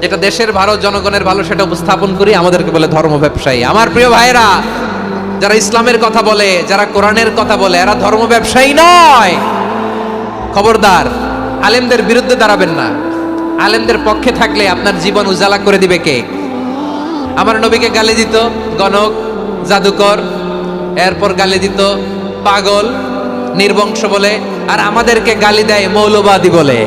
যেটা দেশের ভালো, জনগণের ভালো, সেটা উপস্থাপন করি, আমাদেরকে বলে ধর্ম ব্যবসায়ী। আমার প্রিয় ভাইরা যারা ইসলামের কথা বলে, যারা কোরআনের কথা বলে, এরা ধর্ম ব্যবসায়ী নয়। খবরদার, আলেমদের বিরুদ্ধে দাঁড়াবেন না। আলেমদের পক্ষে থাকলে আপনার জীবন উজালা করে দিবে কে? আমার নবীকে গালি দিত গণক, জাদুকর, এরপর গালি দিত পাগল, নির্বংশ বলে, আর আমাদেরকে গালি দেয় মৌলবাদী বলে।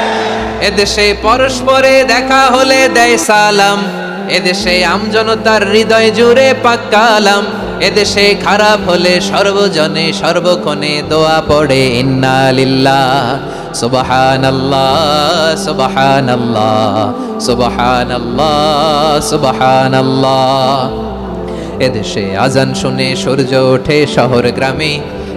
এদেশে পরস্পরে দেখা হলে দেয় সালাম। এদেশে আমজনতার হৃদয় জুড়ে পাক্কালাম এদেশে খারাপ হলে সর্বজনে সর্বক্ষণে দোয়া পড়ে, ইন্না লিল্লাহ, সুবহানাল্লাহ সুবহানাল্লাহ সুবহানাল্লাহ সুবহানাল্লাহ। এদেশে আজান শুনে সূর্য ওঠে শহর গ্রামে।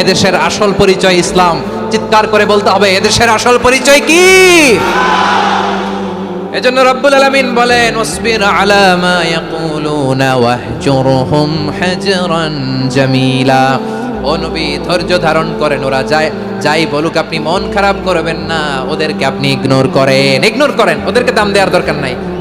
এদেশের আসল পরিচয় ইসলাম। চিৎকার করে বলতে হবে, এদেশের আসল পরিচয় কি? এজন্য রব্বুল আলামিন বলেন ওসবির আলা মা ইয়াকুলুনা ওয়াহজুরহুম হাজরান জামিলা। ও নবী, ধৈর্য ধারণ করেন ওরা যায় যাই বলুক, আপনি মন খারাপ করবেন না, ওদেরকে আপনি ইগনোর করেন। ইগনোর করেন, ওদেরকে দাম দেওয়ার দরকার নাই।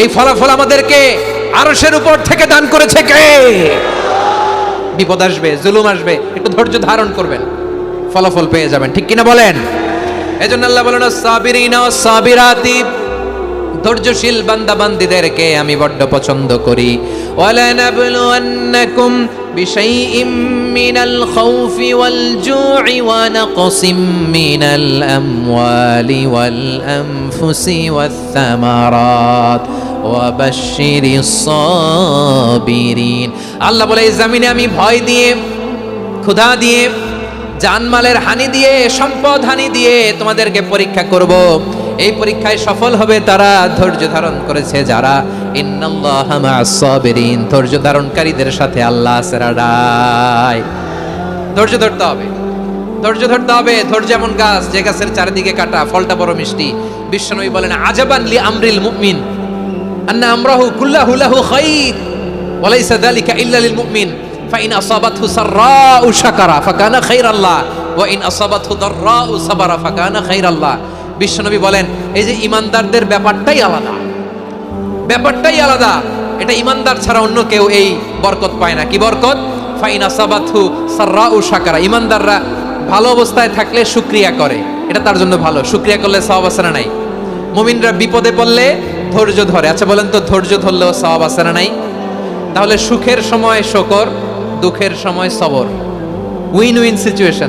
এই ফলাফল আমাদেরকে আরসের উপর থেকে দান করেছে কে? বিপদ আসবে, জুলুম আসবে, একটু ধৈর্য ধারণ করবেন। ফলাফল পেয়ে যাবেন, ঠিক কিনা বলেন? এজন্য আল্লাহ বলেন সাবিরিনা সাবিরাতি ধৈর্যশীল বান্দা বান্দিদেরকে আমি বড্ড পছন্দ করি। ওয়ালানাবলুয়ান্নাকুম বিশাইইম মিনাল খাউফি ওয়াল জু'i ওয়া নাকসিম মিনাল আমওয়ালি ওয়াল আনফুসি সাবিরিন আল্লাহ বলে জমিনে আমি ভয় দিয়ে, ক্ষুধা দিয়ে, জানমালের হানি দিয়ে, সম্পদ হানি দিয়ে তোমাদেরকে পরীক্ষা করব। এই পরীক্ষায় সফল হবে তারা। ধৈর্য ধারণ করেছে যারা। ধৈর্য ধারণকারীদের সাথে আল্লাহ ধৈর্য ধরতে হবে। ধৈর্য ধরতে হবে। ধৈর্য এমন গাছ যে গাছের চারিদিকে কাটা, ফলটা বড় মিষ্টি। বিশ্বনবী বলেন, আজাবান লি আমরিল মুমিন। আন্না আমরাহু কুল্লাহু লাহু খাইর। ওয়ালাইসা যালিকা ইল্লা লিল মুমিন। ফাইন আসাবাতহু সাররাউ শাকারা, ফাকানা খাইরাল্লাহ। ওয়া ইন আসাবাতহু দাররাউ সাবারা, ফাকানা খাইরাল্লাহ। বিশ্বনবী বলেন, এই যে ইমানদারদের ব্যাপারটাই আলাদা। ব্যাপারটাই আলাদা। এটা ইমানদার ছাড়া অন্য কেউ এই বরকত পায় না। কি বরকত? ফাইনা সাবাথু সাররা ও সাকারা ইমানদাররা ভালো অবস্থায় থাকলে শুক্রিয়া করে। এটা তার জন্য ভালো। শুক্রিয়া করলে সব আছে নাই? মুমিনরা বিপদে পড়লে ধৈর্য ধরে। আচ্ছা বলেন তো, ধৈর্য ধরলেও সব আছে না নাই? তাহলে সুখের সময় শকর, দুঃখের সময় সবর। উইন উইন সিচুয়েশন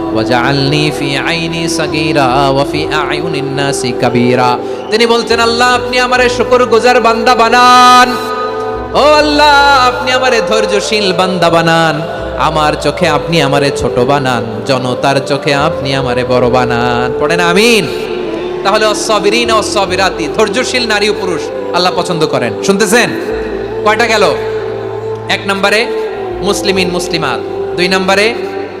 ওয়া জাআলনি ফি আইনি সাগীরা ওয়া ফি আয়ুনিন নাসি কাবীরা তিনি বলতেন আল্লাহ, আপনি আমারে শুকরগুজার বান্দা বানান। ও আল্লাহ, আপনি আমারে ধৈর্যশীল বান্দা বানান। আমার চোখে আপনি আমারে ছোট বানান, জনতার চোখে আপনি আমারে বড় বানান। পড়েন আমিন। তাহলে অসবিরিন অসবিরাতি, ধৈর্যশীল নারী ও পুরুষ, আল্লাহ পছন্দ করেন। শুনতেছেন? কয়টা গেল? এক নম্বরে মুসলিমিন মুসলিমাত, দুই নম্বরে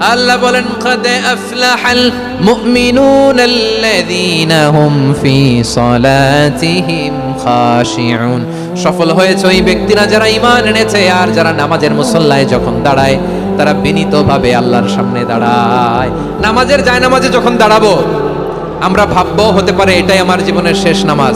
আল্লাহ বলেন, কদ আফলাহাল মুমিনুন আল্লাযীনা হুম ফি সলাতিহিম খাশিউন। সফল হয়েছে ওই ব্যক্তিরা যারা ঈমান এনেছে, আর যারা নামাজের মুসল্লায় যখন দাঁড়ায়, তারা বিনীতভাবে আল্লাহর সামনে দাঁড়ায়। নামাজের জায়নামাজে যখন দাঁড়াবো, আমরা ভাববো হতে পারে এটাই আমার জীবনের শেষ নামাজ।